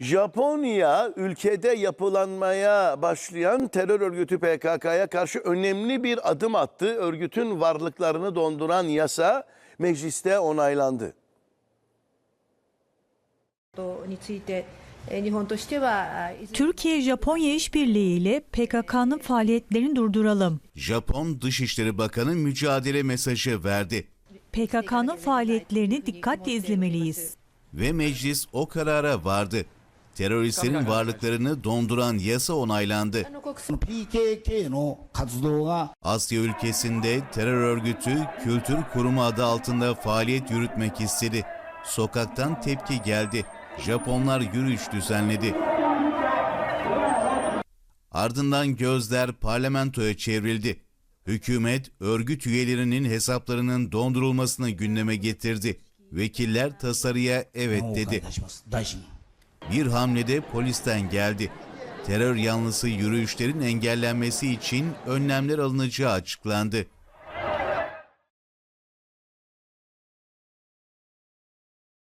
Japonya ülkede yapılanmaya başlayan terör örgütü PKK'ya karşı önemli bir adım attı. Örgütün varlıklarını donduran yasa mecliste onaylandı. ことについて、えー日本としては、あいずれ Türkiye-Japonya işbirliğiyle PKK'nın faaliyetlerini durduralım. Japon Dışişleri Bakanı mücadele mesajı verdi PKK'nın faaliyetlerini dikkatle izlemeliyiz. ve meclis o karara vardı. teröristlerin varlıklarını donduran yasa onaylandı. Asya ülkesinde terör örgütü Kültür Kurumu adı altında faaliyet yürütmek istedi. Sokaktan tepki geldi. Japonlar yürüyüş düzenledi. Ardından gözler parlamentoya çevrildi. Hükümet örgüt üyelerinin hesaplarının dondurulmasını gündeme getirdi. Vekiller tasarıya evet dedi bir hamlede polisten geldi. Terör yanlısı yürüyüşlerin engellenmesi için önlemler alınacağı açıklandı.